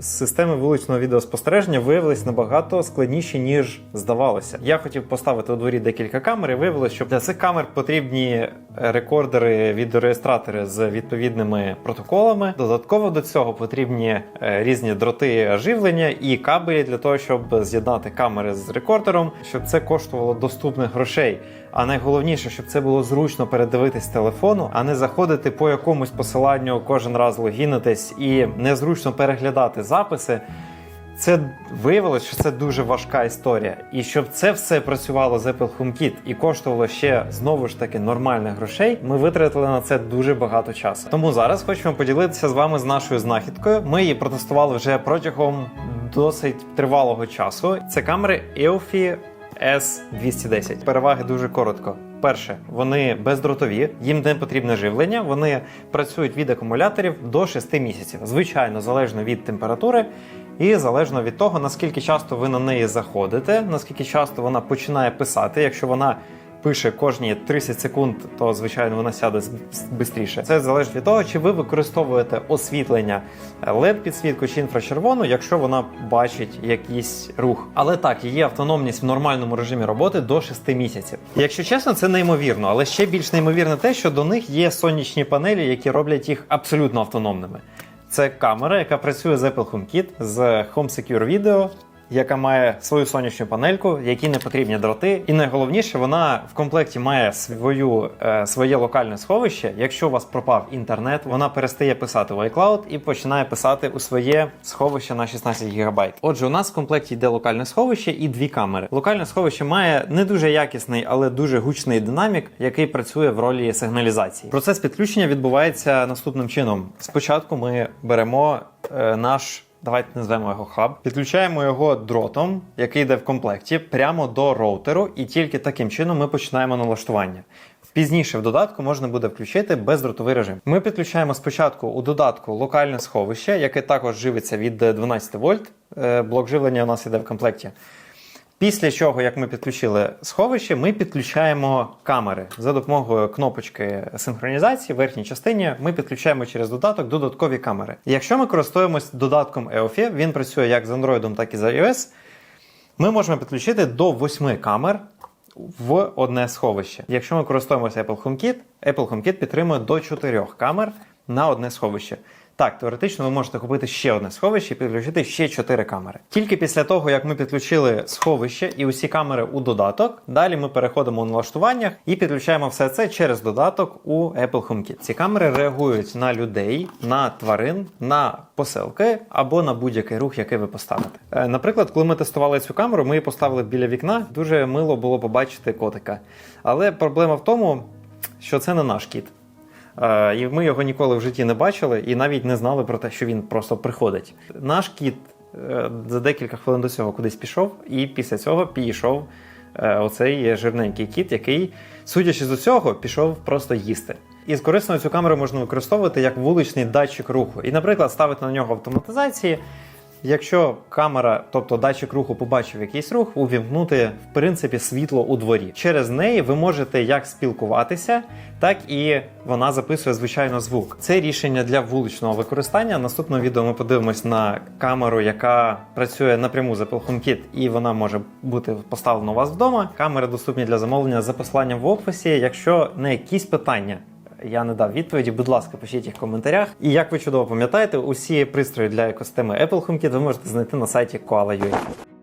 Системи вуличного відеоспостереження виявились набагато складніші, ніж здавалося. Я хотів поставити у дворі декілька камер, і виявилося, що для цих камер потрібні рекордери, відеореєстратори з відповідними протоколами. Додатково до цього потрібні е, різні дроти живлення і кабелі для того, щоб з'єднати камери з рекордером, щоб це коштувало доступних грошей. А найголовніше, щоб це було зручно передивитись телефону, а не заходити по якомусь посиланню кожен раз логінитись і незручно переглядати записи. Це виявилось, що це дуже важка історія. І щоб це все працювало з Apple HomeKit і коштувало ще знову ж таки нормальних грошей, ми витратили на це дуже багато часу. Тому зараз хочемо поділитися з вами з нашою знахідкою. Ми її протестували вже протягом досить тривалого часу. Це камери EOFI S210. Переваги дуже коротко. Перше, вони бездротові, їм не потрібне живлення. Вони працюють від акумуляторів до 6 місяців. Звичайно, залежно від температури і залежно від того, наскільки часто ви на неї заходите, наскільки часто вона починає писати. Якщо вона пише кожні 30 секунд, то звичайно вона сяде швидше. Це залежить від того, чи ви використовуєте освітлення led підсвітку чи інфрачервону, якщо вона бачить якийсь рух. Але так, її автономність в нормальному режимі роботи до 6 місяців. Якщо чесно, це неймовірно, але ще більш неймовірно те, що до них є сонячні панелі, які роблять їх абсолютно автономними. Це камера, яка працює з Apple HomeKit, з Home Secure Video, яка має свою сонячну панельку, якій не потрібні дроти. І найголовніше, вона в комплекті має свою, е, своє локальне сховище. Якщо у вас пропав інтернет, вона перестає писати в iCloud і починає писати у своє сховище на 16 ГБ. Отже, у нас в комплекті йде локальне сховище і дві камери. Локальне сховище має не дуже якісний, але дуже гучний динамік, який працює в ролі сигналізації. Процес підключення відбувається наступним чином. Спочатку ми беремо е, наш. Давайте назвемо його хаб. Підключаємо його дротом, який йде в комплекті, прямо до роутеру, і тільки таким чином ми починаємо налаштування. Пізніше в додатку можна буде включити бездротовий режим. Ми підключаємо спочатку у додатку локальне сховище, яке також живиться від 12 вольт. Е, Блок живлення у нас іде в комплекті. Після чого, як ми підключили сховище, ми підключаємо камери за допомогою кнопочки синхронізації в верхній частині. Ми підключаємо через додаток додаткові камери. Якщо ми користуємось додатком EOFI, він працює як з Android, так і з iOS. Ми можемо підключити до 8 камер в одне сховище. Якщо ми користуємося Apple HomeKit, Apple HomeKit підтримує до 4 камер на одне сховище. Так, теоретично ви можете купити ще одне сховище і підключити ще 4 камери. Тільки після того, як ми підключили сховище і усі камери у додаток, далі ми переходимо у налаштуваннях і підключаємо все це через додаток у Apple HomeKit. Ці камери реагують на людей, на тварин, на поселки або на будь-який рух, який ви поставите. Е, Наприклад, коли ми тестували цю камеру, ми її поставили біля вікна. Дуже мило було побачити котика. Але проблема в тому, що це не наш кіт. Е, І ми його ніколи в житті не бачили і навіть не знали про те, що він просто приходить. Наш кіт е, за декілька хвилин до цього кудись пішов, і після цього пішов е, оцей жирненький кіт, який, судячи з усього, пішов просто їсти. І корисно цю камеру можна використовувати як вуличний датчик руху. І, наприклад, ставити на нього автоматизації. Якщо камера, тобто датчик руху, побачив якийсь рух, увімкнути в принципі світло у дворі. Через неї ви можете як спілкуватися, так і вона записує звичайно звук. Це рішення для вуличного використання. Наступного відео ми подивимось на камеру, яка працює напряму з Apple HomeKit, і вона може бути поставлена у вас вдома. Камери доступні для замовлення за посиланням в описі. Якщо не якісь питання я не дав відповіді, будь ласка, пишіть їх в коментарях. І як ви чудово пам'ятаєте, усі пристрої для екосистеми Apple HomeKit ви можете знайти на сайті Koala.ua.